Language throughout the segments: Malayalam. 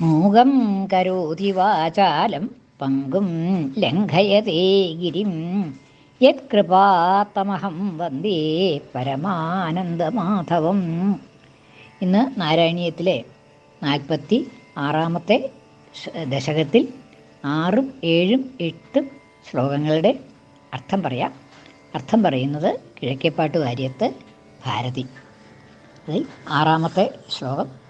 മൂകം കരോതി വാചാലം പങ്കും ലംഘയതേ ഗിരിം. യത്കൃപാത്തമഹം വന്ദേ പരമാനന്ദമാധവം. ഇന്ന് നാരായണീയത്തിലെ നാൽപ്പത്തി ആറാമത്തെ ദശകത്തിൽ ആറും ഏഴും എട്ടും ശ്ലോകങ്ങളുടെ അർത്ഥം പറയാം. അർത്ഥം പറയുന്നത് കിഴക്കേപ്പാട്ട് വാര്യത്ത് ഭാരതി. അതിൽ ആറാമത്തെ ശ്ലോകം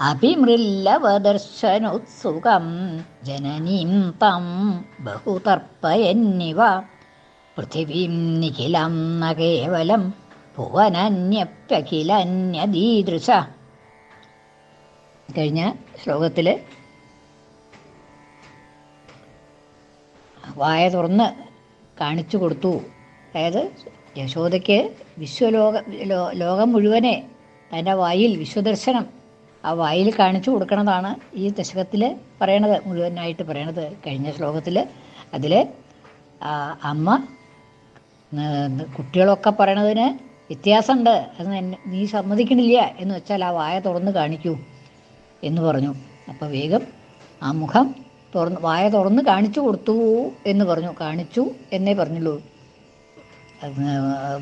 അഭിമൃല്ലവദർശനോത്സുകം ജനനീം തം ബഹുതർപ്പയന്നിവ. പൃഥിവീം നിഖിലം ന കേവലം ഭുവനന്യപ്യഖിലന്യദീദൃശ കഴിഞ്ഞ ശ്ലോകത്തിൽ വായ തുറന്ന് കാണിച്ചു കൊടുത്തു. അതായത് യശോദയ്ക്ക് വിശ്വലോക ലോകം മുഴുവനെ തന്റെ വായിൽ വിശ്വദർശനം ആ വായിൽ കാണിച്ചു കൊടുക്കണതാണ് ഈ ദശകത്തിൽ പറയണത് മുഴുവനായിട്ട് പറയണത്. കഴിഞ്ഞ ശ്ലോകത്തിൽ അതിൽ അമ്മ കുട്ടികളൊക്കെ പറയണതിന് വ്യത്യാസമുണ്ട് അത് നീ സമ്മതിക്കണില്ല എന്ന് വെച്ചാൽ ആ വായ തുറന്ന് കാണിക്കൂ എന്ന് പറഞ്ഞു. അപ്പോൾ വേഗം ആ മുഖം തുറന്ന് വായ തുറന്ന് കാണിച്ചു കൊടുത്തു എന്ന് പറഞ്ഞു. കാണിച്ചു എന്നേ പറഞ്ഞുള്ളൂ.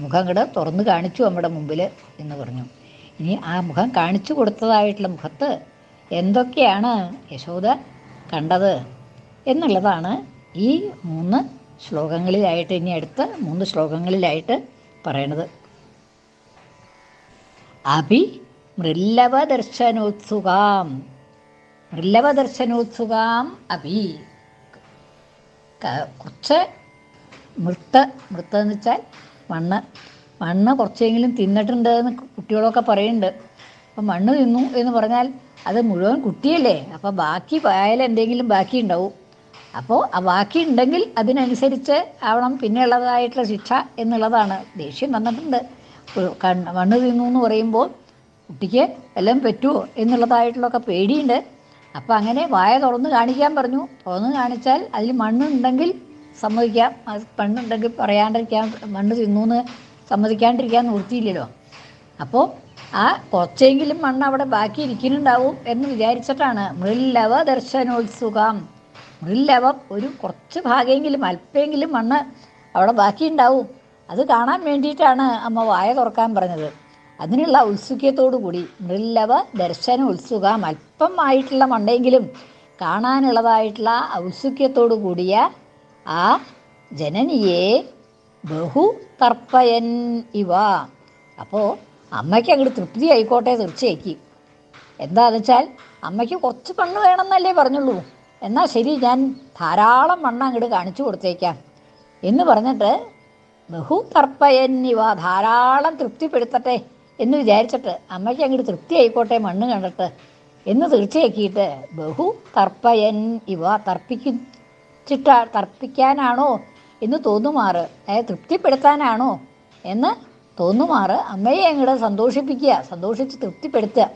മുഖം കിട തുറന്ന് കാണിച്ചു നമ്മുടെ മുമ്പിൽ എന്ന് പറഞ്ഞു. ഇനി ആ മുഖം കാണിച്ചു കൊടുത്തതായിട്ടുള്ള മുഖത്ത് എന്തൊക്കെയാണ് യശോദ കണ്ടത് എന്നുള്ളതാണ് ഈ മൂന്ന് ശ്ലോകങ്ങളിലായിട്ട് ഇനി അടുത്ത മൂന്ന് ശ്ലോകങ്ങളിലായിട്ട് പറയണത്. അഭി മൃല്ലവദർശനോത്സുകാം മൃല്ലവദർശനോത്സുകാം അഭി. കുറച്ച് മൃത്ത മൃത്തെന്ന് വെച്ചാൽ മണ്ണ്. മണ്ണ് കുറച്ചെങ്കിലും തിന്നിട്ടുണ്ട് എന്ന് കുട്ടികളൊക്കെ പറയുന്നുണ്ട്. അപ്പം മണ്ണ് തിന്നു എന്ന് പറഞ്ഞാൽ അത് മുഴുവൻ കുട്ടിയല്ലേ അപ്പോൾ ബാക്കി പായൽ എന്തെങ്കിലും ബാക്കി ഉണ്ടാവും. അപ്പോൾ ആ ബാക്കി ഉണ്ടെങ്കിൽ അതിനനുസരിച്ച് ആവണം. പിന്നെയുള്ളതായിട്ടുള്ള ശിക്ഷ എന്നുള്ളതാണ് ദേഷ്യം വന്നിട്ടുണ്ട്. മണ്ണ് തിന്നു എന്ന് പറയുമ്പോൾ കുട്ടിക്ക് എല്ലാം പറ്റുമോ എന്നുള്ളതായിട്ടുള്ളൊക്കെ പേടിയുണ്ട്. അപ്പോൾ അങ്ങനെ വായ തുറന്ന് കാണിക്കാൻ പറഞ്ഞു. തുറന്ന് കാണിച്ചാൽ അതിൽ മണ്ണുണ്ടെങ്കിൽ സമ്മതിക്കാം. മണ്ണുണ്ടെങ്കിൽ പറയാണ്ടിരിക്കാൻ മണ്ണ് തിന്നു സമ്മതിക്കാണ്ടിരിക്കാൻ നിർത്തിയില്ലല്ലോ അപ്പോൾ ആ കുറച്ചെങ്കിലും മണ്ണ് അവിടെ ബാക്കി ഇരിക്കുന്നുണ്ടാവും എന്ന് വിചാരിച്ചിട്ടാണ് മൃല്ലവ ദർശനോത്സുഖം മൃല്ലവം ഒരു കുറച്ച് ഭാഗമെങ്കിലും അല്പമെങ്കിലും മണ്ണ് അവിടെ ബാക്കി ഉണ്ടാവും അത് കാണാൻ വേണ്ടിയിട്ടാണ് അമ്മ വായ തുറക്കാൻ പറഞ്ഞത്. അതിനുള്ള ഉത്സുഖ്യത്തോടു കൂടി മൃല്ലവ ദർശന അല്പം ആയിട്ടുള്ള മണ്ണെങ്കിലും കാണാനുള്ളതായിട്ടുള്ള ഔത്സുഖ്യത്തോടു കൂടിയ ആ ജനനിയെ ബഹു തർപ്പയൻ ഇവ. അപ്പോൾ അമ്മയ്ക്ക് അങ്ങോട്ട് തൃപ്തി ആയിക്കോട്ടെ തീർച്ചയായിരിക്കും എന്താണെന്ന് വെച്ചാൽ അമ്മയ്ക്ക് കുറച്ച് മണ്ണ് വേണമെന്നല്ലേ പറഞ്ഞുള്ളൂ. എന്നാൽ ശരി ഞാൻ ധാരാളം മണ്ണ് അങ്ങോട്ട് കാണിച്ചു കൊടുത്തേക്കാം. എന്ന് പറഞ്ഞിട്ട് ബഹു തർപ്പയൻ ഇവ ധാരാളം തൃപ്തിപ്പെടുത്തട്ടെ എന്ന് വിചാരിച്ചിട്ട് അമ്മയ്ക്ക് അങ്ങോട്ട് തൃപ്തി ആയിക്കോട്ടെ മണ്ണ് കണ്ടിട്ട്. എന്ന് തീർച്ചയാക്കിയിട്ട് ബഹു തർപ്പയൻ ഇവ തർപ്പിക്കും ചിട്ട തർപ്പിക്കാനാണോ എന്ന് തോന്നുമാറ്. അയാൾ തൃപ്തിപ്പെടുത്താനാണോ എന്ന് തോന്നുമാറ്. അമ്മയെ അങ്ങോട്ട് സന്തോഷിപ്പിക്കുക സന്തോഷിച്ച് തൃപ്തിപ്പെടുത്തുക.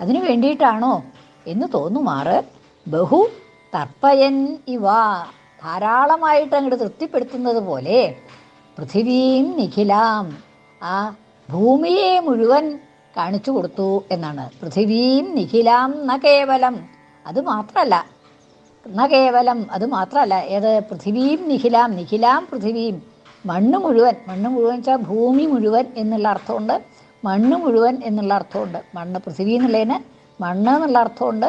അതിനു വേണ്ടിയിട്ടാണോ എന്ന് തോന്നുമാറ്. ബഹു തർപ്പയൻ ഇവ. ധാരാളമായിട്ട് അങ്ങോട്ട് തൃപ്തിപ്പെടുത്തുന്നത് പോലെ പൃഥിവീം നിഖിലാം ആ ഭൂമിയെ മുഴുവൻ കാണിച്ചു കൊടുത്തു എന്നാണ്. പൃഥിവീം നിഖിലാം ന കേവലം. അത് മാത്രമല്ല ന കേവലം അത് മാത്രമല്ല ഏത് പൃഥിവീം നിഖിലാം നിഖിലാം പൃഥിവീം. മണ്ണ് മുഴുവൻ മണ്ണ് മുഴുവൻ വെച്ചാൽ ഭൂമി മുഴുവൻ എന്നുള്ള അർത്ഥമുണ്ട്. മണ്ണ് മുഴുവൻ എന്നുള്ള അർത്ഥമുണ്ട്. മണ്ണ് പൃഥിവി എന്നുള്ളതിന് മണ്ണ് എന്നുള്ള അർത്ഥമുണ്ട്.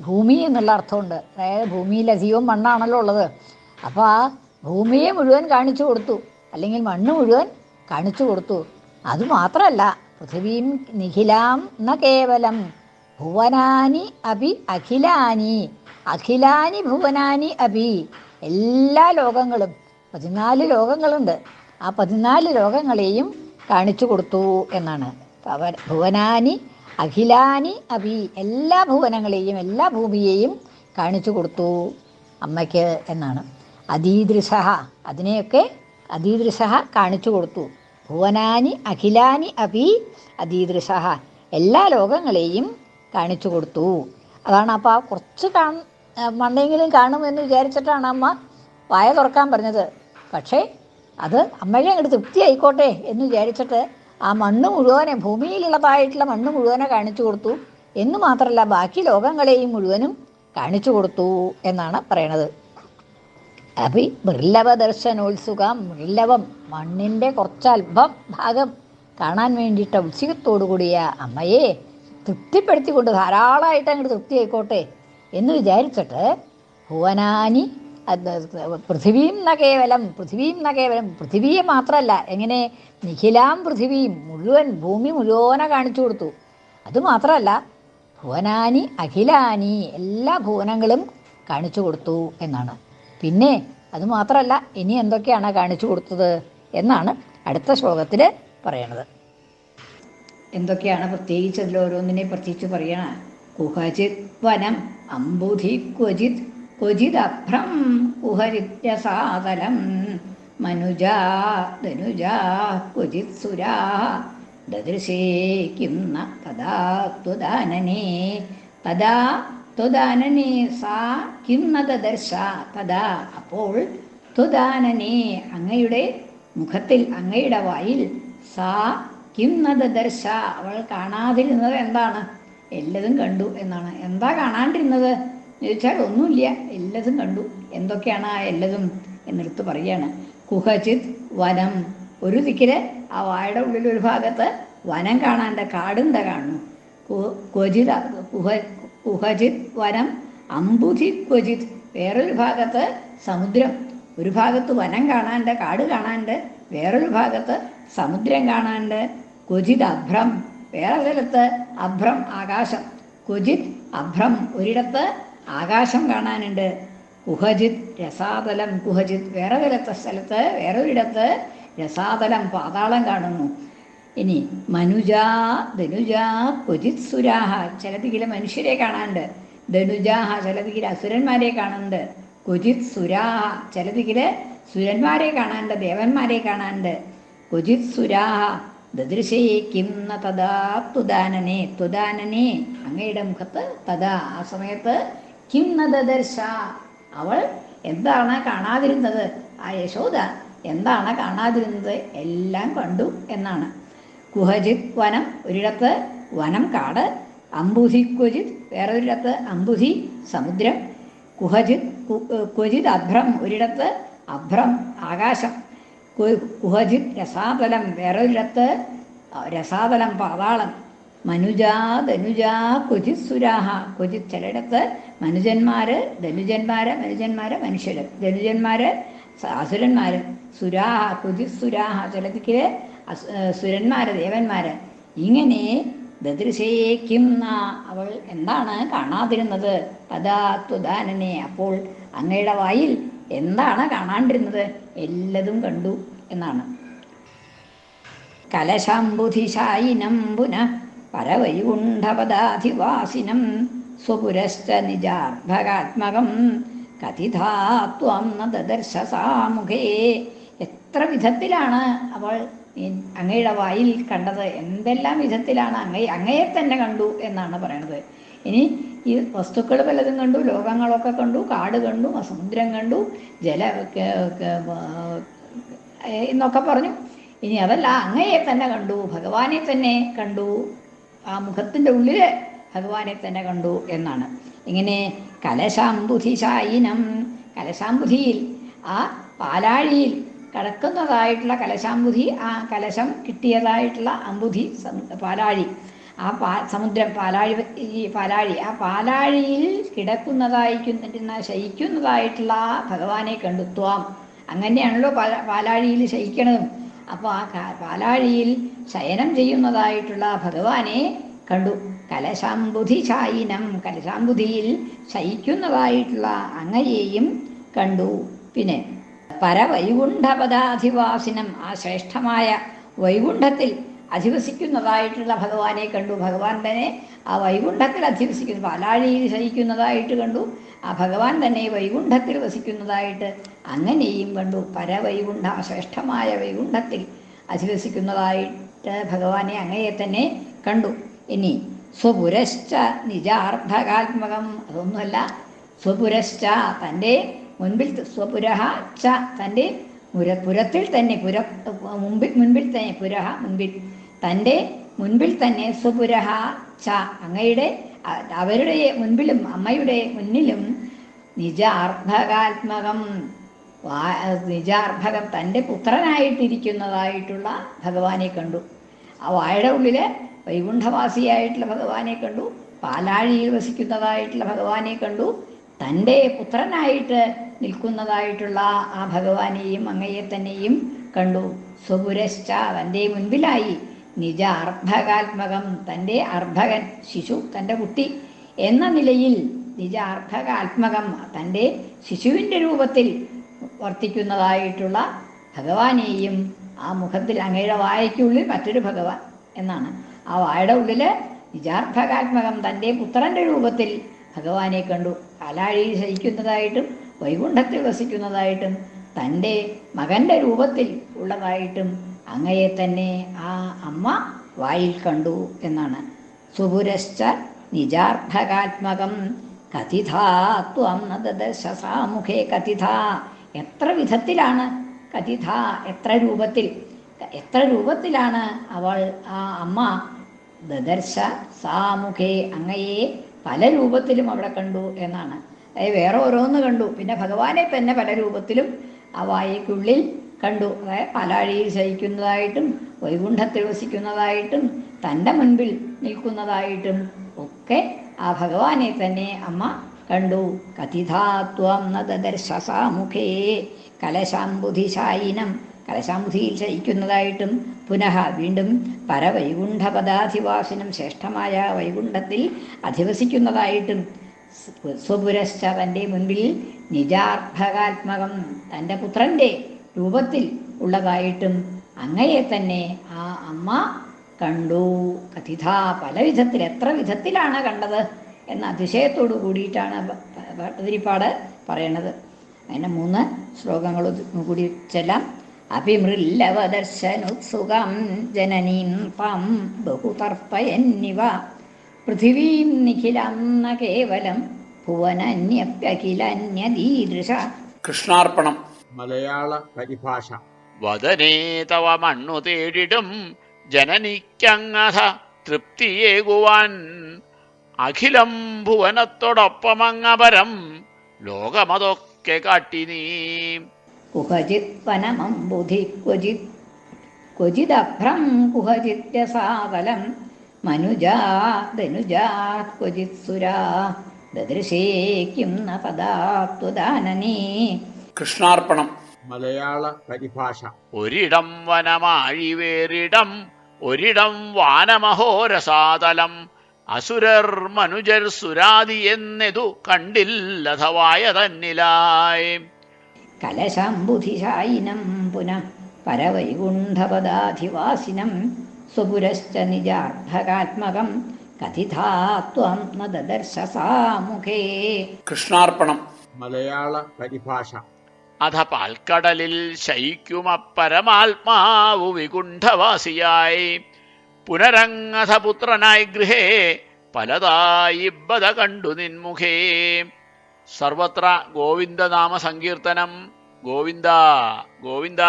ഭൂമി എന്നുള്ള അർത്ഥമുണ്ട്. അതായത് ഭൂമിയിൽ മണ്ണാണല്ലോ ഉള്ളത്. അപ്പോൾ ആ ഭൂമിയെ മുഴുവൻ കാണിച്ചു കൊടുത്തു. അല്ലെങ്കിൽ മണ്ണ് മുഴുവൻ കാണിച്ചു കൊടുത്തു. അതുമാത്രമല്ല പൃഥിവീം നിഖിലാം ന കേവലം. ഭുവനാനി അഭി അഖിലാനി. അഖിലാനി ഭുവനാനി അഭി. എല്ലാ ലോകങ്ങളും പതിനാല് ലോകങ്ങളുണ്ട്. ആ പതിനാല് ലോകങ്ങളെയും കാണിച്ചു കൊടുത്തു എന്നാണ്. ഭുവനാനി അഖിലാനി അഭി എല്ലാ ഭുവനങ്ങളെയും എല്ലാ ഭൂമിയെയും കാണിച്ചു കൊടുത്തു അമ്മയ്ക്ക് എന്നാണ്. അതീദൃശ അതിനെയൊക്കെ അതീദൃശ കാണിച്ചു കൊടുത്തു. ഭുവനാനി അഖിലാനി അഭി അതീദൃശ എല്ലാ ലോകങ്ങളെയും കാണിച്ചു കൊടുത്തു. അതാണ് അപ്പോൾ കുറച്ച് കാണ മണ്ണെങ്കിലും കാണുമെന്ന് വിചാരിച്ചിട്ടാണ് അമ്മ വായ തുറക്കാൻ പറഞ്ഞത്. പക്ഷേ അത് അമ്മയെ അങ്ങോട്ട് തൃപ്തി ആയിക്കോട്ടെ എന്ന് വിചാരിച്ചിട്ട് ആ മണ്ണ് മുഴുവനെ ഭൂമിയിലുള്ളതായിട്ടുള്ള മണ്ണ് മുഴുവനെ കാണിച്ചു കൊടുത്തു. എന്ന് മാത്രമല്ല ബാക്കി ലോകങ്ങളെയും മുഴുവനും കാണിച്ചു കൊടുത്തു എന്നാണ് പറയണത്. ഈ മൃല്ലവ ദർശനോത്സുഖം മൃല്ലവം മണ്ണിന്റെ കുറച്ചല്പം ഭാഗം കാണാൻ വേണ്ടിയിട്ട് ഉത്സുഖത്തോടു കൂടിയ അമ്മയെ തൃപ്തിപ്പെടുത്തിക്കൊണ്ട് ധാരാളമായിട്ട് അങ്ങോട്ട് തൃപ്തി ആയിക്കോട്ടെ എന്ന് വിചാരിച്ചിട്ട് ഭുവനാനി പൃഥിവീം ന കേവലം പൃഥിവീം ന കേവലം പൃഥിവിയെ മാത്രമല്ല എങ്ങനെ നിഖിലാം പൃഥിവിയും മുഴുവൻ ഭൂമി മുഴുവനെ കാണിച്ചു കൊടുത്തു. അതുമാത്രമല്ല ഭുവനാനി അഖിലാനി എല്ലാ ഭുവനങ്ങളും കാണിച്ചു കൊടുത്തു എന്നാണ്. പിന്നെ അതുമാത്രമല്ല ഇനി എന്തൊക്കെയാണ് കാണിച്ചു കൊടുത്തത് എന്നാണ് അടുത്ത ശ്ലോകത്തിൽ പറയണത്. എന്തൊക്കെയാണ് പ്രത്യേകിച്ച് അതിൽ ഓരോന്നിനെ പ്രത്യേകിച്ച് പറയണ? കുഹചിത് വനം അംബുധി ക്വചിത് ക്വചിദഭ്രം കുഹരിത്യസാതലം മനുജാ ധനുജാ ക്വചിത് സുരാ ദദൃശേ കിം ന തദാ ത്വദാനനേ തദാ ത്വദാനനേ സാ കിം ന ദദർശ തദാ അപ്പോൾ ത്വദാനനേ അങ്ങയുടെ മുഖത്തിൽ അങ്ങയുടെ വായിൽ സാ കിം ന ദദർശ അവൾ കാണാതിരുന്നത് എന്താണ്? എല്ലതും കണ്ടു എന്നാണ്. എന്താ കാണാണ്ടിരുന്നത്? ചോദിച്ചാൽ ഒന്നുമില്ല. എല്ലതും കണ്ടു. എന്തൊക്കെയാണ് ആ എല്ലതും എന്നെടുത്ത് പറയാണ്. കുഹചിത് വനം. ഒരു ദിക്കിൽ ആ വാഴയുടെ ഉള്ളിൽ ഒരു ഭാഗത്ത് വനം കാണാന്റെ കാടുണ്ട കാണുന്നു? ക്വചിത് കുഹ കുഹചിത് വനം അമ്പുധി ക്വചിത്. വേറൊരു ഭാഗത്ത് സമുദ്രം. ഒരു ഭാഗത്ത് വനം കാണാണ്ട് കാട് കാണാണ്ട് വേറൊരു ഭാഗത്ത് സമുദ്രം കാണാണ്ട് ക്വചിത് അഭ്രം വേറെ സ്ഥലത്ത് അഭ്രം ആകാശം. ക്വചിത് അഭ്രം ഒരിടത്ത് ആകാശം കാണാനുണ്ട്. കുഹജിത് രസാതലം കുഹജിത് വേറെ സ്ഥലത്തെ സ്ഥലത്ത് വേറൊരിടത്ത് രസാതലം പാതാളം കാണുന്നു. ഇനി മനുജാ ധനുജാ ക്വചിത് സുരാഹ ചിലതികിലെ മനുഷ്യരെ കാണാനുണ്ട്. ധനുജാഹ ചിലതികിലെ അസുരന്മാരെ കാണുന്നുണ്ട്. ക്വചിത് സുരാഹ ചിലതികിലെ സുരന്മാരെ കാണാനുണ്ട് ദേവന്മാരെ കാണാനുണ്ട്. ക്വചിത് സുരാഹ ദദൃശേ കിം ന തഥാ തുദാനനെ തുദാനനെ. അങ്ങയുടെ മുഖത്ത് തഥാ ആ സമയത്ത് കിം ന ദദർശ. അവൾ എന്താണ് കാണാതിരുന്നത്? ആ യശോദ എന്താണ് കാണാതിരുന്നത്? എല്ലാം കണ്ടു എന്നാണ്. കുഹജിത് വനം ഒരിടത്ത് വനം കാട് അംബുധി ക്വജിത് വേറൊരിടത്ത് അംബുധി സമുദ്രം. കുഹജിത് ക്വജിത് അഭ്രം ഒരിടത്ത് അഭ്രം ആകാശം. കുഹജിത് രസാതലം വേറൊരിടത്ത് രസാതലം പാതാളം. മനുജാ ധനുജാ കുജി സുരാഹ. കുജി ചിലയിടത്ത് മനുജന്മാര് ധനുജന്മാര് മനുജന്മാര് മനുഷ്യര്. ധനുജന്മാര് അസുരന്മാര്. സുരാഹ കുജി സുരാഹ ചിലതിക്ക് സുരന്മാര് ദേവന്മാര്. ഇങ്ങനെ ദദൃശേക്കും അവൾ എന്താണ് കാണാതിരുന്നത്? തഥാ ത്വദാനനെ അപ്പോൾ അങ്ങയുടെ വായിൽ എന്താണ് കാണാണ്ടിരുന്നത്? എല്ലതും കണ്ടു എന്നാണ്. കലശാംബുധിശായിനം പുനഃ പരവൈകുണ്ഠപദാധിവാസിനം സ്വപുരശ്ച നിജാർഭകാത്മകം കഥിതാത്വം ദർശ സാമുഖേ എത്ര വിധത്തിലാണ് അവൾ അങ്ങയുടെ വായിൽ കണ്ടത്? എന്തെല്ലാം വിധത്തിലാണ് അങ്ങയെ അങ്ങയെ തന്നെ കണ്ടു എന്നാണ് പറയണത് ഇനി ഈ വസ്തുക്കൾ പലതും കണ്ടു ലോകങ്ങളൊക്കെ കണ്ടു കാട് കണ്ടു സമുദ്രം കണ്ടു ജല എന്നൊക്കെ പറഞ്ഞു. ഇനി അതല്ല അങ്ങയെ തന്നെ കണ്ടു ഭഗവാനെ തന്നെ കണ്ടു ആ മുഖത്തിന്റെ ഉള്ളിൽ ഭഗവാനെ തന്നെ കണ്ടു എന്നാണ്. ഇങ്ങനെ കലശാംബുധിശായിനം കലശാംബുധിയിൽ ആ പാലാഴിയിൽ കടക്കുന്നതായിട്ടുള്ള കലശാംബുധി ആ കലശം കിട്ടിയതായിട്ടുള്ള അമ്പുധി പാലാഴി. ആ പാ സമുദ്രം പാലാഴി ഈ പാലാഴി ആ പാലാഴിയിൽ കിടക്കുന്നതായിരിക്കുന്ന ശയിക്കുന്നതായിട്ടുള്ള ആ ഭഗവാനെ കണ്ടു. അങ്ങനെയാണല്ലോ പാല പാലാഴിയിൽ ശയിക്കണതും. അപ്പോൾ ആ പാലാഴിയിൽ ശയനം ചെയ്യുന്നതായിട്ടുള്ള ഭഗവാനെ കണ്ടു. കലശാംബുധി ശായിനം. കലശാംബുധിയിൽ ശയിക്കുന്നതായിട്ടുള്ള അങ്ങയെയും കണ്ടു. പിന്നെ പരവൈകുണ്ഠപദാധിവാസിനം ആ ശ്രേഷ്ഠമായ വൈകുണ്ഠത്തിൽ അധിവസിക്കുന്നതായിട്ടുള്ള ഭഗവാനെ കണ്ടു. ഭഗവാൻ തന്നെ ആ വൈകുണ്ഠത്തിൽ അധിവസിക്കുന്നു. പാലാഴിയിൽ ശയിക്കുന്നതായിട്ട് കണ്ടു. ആ ഭഗവാൻ തന്നെ വൈകുണ്ഠത്തിൽ വസിക്കുന്നതായിട്ട് അങ്ങനെയും കണ്ടു. പരവൈകുണ്ഠ ശ്രേഷ്ഠമായ വൈകുണ്ഠത്തിൽ അധിവസിക്കുന്നതായിട്ട് ഭഗവാനെ അങ്ങയെ തന്നെ കണ്ടു. ഇനി സ്വപുരശ്ച നിജാർദ്ധകാത്മകം. അതൊന്നുമല്ല സ്വപുരശ്ച തന്റെ മുൻപിൽ സ്വപുരഹ ച തന്റെ പുര പുരത്തിൽ തന്നെ പുര മുമ്പിൽ മുൻപിൽ തന്നെ പുരഹ മുൻപിൽ തന്റെ മുൻപിൽ തന്നെ സുപുരഹ ച. അങ്ങയുടെ അവരുടെ മുൻപിലും അമ്മയുടെ മുന്നിലും നിജാർഭകാത്മകം നിജാർഭകം തന്റെ പുത്രനായിട്ടിരിക്കുന്നതായിട്ടുള്ള ഭഗവാനെ കണ്ടു. ആ വാഴയുടെ ഉള്ളിൽ വൈകുണ്ഠവാസിയായിട്ടുള്ള ഭഗവാനെ കണ്ടു. പാലാഴിയിൽ വസിക്കുന്നതായിട്ടുള്ള ഭഗവാനെ കണ്ടു. തന്റെ പുത്രനായിട്ട് നിൽക്കുന്നതായിട്ടുള്ള ആ ഭഗവാനെയും അങ്ങയെ തന്നെയും കണ്ടു. സ്വപുരശ്ച തന്റെ മുൻപിലായി നിജ അർഭകാത്മകം തന്റെ അർഭകൻ ശിശു തന്റെ കുട്ടി എന്ന നിലയിൽ നിജ അർഭകാത്മകം തന്റെ ശിശുവിന്റെ രൂപത്തിൽ വർത്തിക്കുന്നതായിട്ടുള്ള ഭഗവാനെയും ആ മുഖത്തിൽ അങ്ങയുടെ വായയ്ക്കുള്ളിൽ മറ്റൊരു ഭഗവാൻ എന്നാണ്. ആ വായയുടെ ഉള്ളിൽ നിജാർഭകാത്മകം തന്റെ പുത്രന്റെ രൂപത്തിൽ ഭഗവാനെ കണ്ടു. കാലാഴിയിൽ ശയിക്കുന്നതായിട്ടും വൈകുണ്ഠത്തിൽ വസിക്കുന്നതായിട്ടും തന്റെ മകന്റെ രൂപത്തിൽ ഉള്ളതായിട്ടും അങ്ങയെ തന്നെ ആ അമ്മ വായിൽ കണ്ടു എന്നാണ്. സുപുരശ്ച നിജാർത്ഥകാത്മകം കഥിതാ ത്വം നദശസാമുഖേ കഥിത എത്ര വിധത്തിലാണ് കഥിത എത്ര രൂപത്തിൽ? എത്ര രൂപത്തിലാണ് അവൾ ആ അമ്മ ദദർശ സാമുഖേ അങ്ങയെ പല രൂപത്തിലും അവിടെ കണ്ടു എന്നാണ്. അതായത് വേറെ ഓരോന്ന് കണ്ടു. പിന്നെ ഭഗവാനെ തന്നെ പല രൂപത്തിലും ആ വായയ്ക്കുള്ളിൽ കണ്ടു. അതായത് പാലാഴിയിൽ ശയിക്കുന്നതായിട്ടും വൈകുണ്ഠത്തിൽ വസിക്കുന്നതായിട്ടും തന്റെ മുൻപിൽ നിൽക്കുന്നതായിട്ടും ഒക്കെ ആ ഭഗവാനെ തന്നെ അമ്മ കണ്ടു. കഥിതാത്വം നദർശസാമുഖേ കലശാംബുധിശായിനം. കലശാംബുധിയിൽ ശയിക്കുന്നതായിട്ടും പുനഃ വീണ്ടും പരവൈകുണ്ഠപദാധിവാസിനം ശ്രേഷ്ഠമായ വൈകുണ്ഠത്തിൽ അധിവസിക്കുന്നതായിട്ടും സ്വ- സ്വപുരശ്ച തന്റെ മുൻപിൽ നിജാർഭകാത്മകം തന്റെ പുത്രന്റെ രൂപത്തിൽ ഉള്ളതായിട്ടും അങ്ങയെ തന്നെ ആ അമ്മ കണ്ടു. കഥിത പല വിധത്തിൽ എത്ര വിധത്തിലാണ് കണ്ടത് എന്ന അതിശയത്തോടു കൂടിയിട്ടാണ് ഭട്ടതിരിപ്പാട് പറയണത്. അതിന് മൂന്ന് ശ്ലോകങ്ങൾ കൂടി ചെല്ലാം. അഭിമൃല്ലവദർശനുസുഖം ജനനീം പം ബഹുതർപ്പയന്നിവ പൃഥിവീം നിഖിലം ന കേവലം ഭുവനന്യപ്യഖിലന്യദീദൃശ. കൃഷ്ണാർപ്പണം. മലയാള പരിഭാഷ. വദനേ തവ മണ്ണു തേടിടും ജനനിക്കങ്ങഥ തൃപ്തിയേകുവാൻ. അഖിലം ഭുവനത്തോടൊപ്പമങ്ങപരം ലോകമതൊക്കെ കാട്ടി നീ. കുഹചിത് വനമംബുധി ക്വചിത് ക്വചിദഭ്രം കുഹചിത് രസാതലം മനുജാ ധനുജാ ക്വചിത് സുരാ ദദൃശേക്കും ന പദാത്വദാനനീ. കൃഷ്ണാർപ്പണം. മലയാള പരിഭാഷ. ഒരിടം വനമാഴി വേറിടം ഒരിടം വാനമഹോരസാതലം. അസുരർ മനുജർ സുരാതി എന്നെതു കണ്ടില്ലഥവായ തന്നിലായി കലശാംബുധിശായിനം പുനഃ പരവൈകുണ്ഠപദാധിവാസിനം സ്വപുരശ്ച നിജാർഭകാത്മകം കഥിതാ ത്വം ദദർശ സാമുഖേ കൃഷ്ണാർപ്പണം. മലയാള പരിഭാഷ. അധ പാൽക്കടലിൽ ശയിക്കുമപ്പരമാത്മാവു വികുണ്ഠവാസിയായി. പുനരങ്ങഥ പുത്രനായി ഗൃഹേ പലതായി ബത കണ്ടു നിൻമുഖേ സർവത്ര ഗോവിന്ദനാമ സങ്കീർത്തനം. ഗോവിന്ദ ഗോവിന്ദ.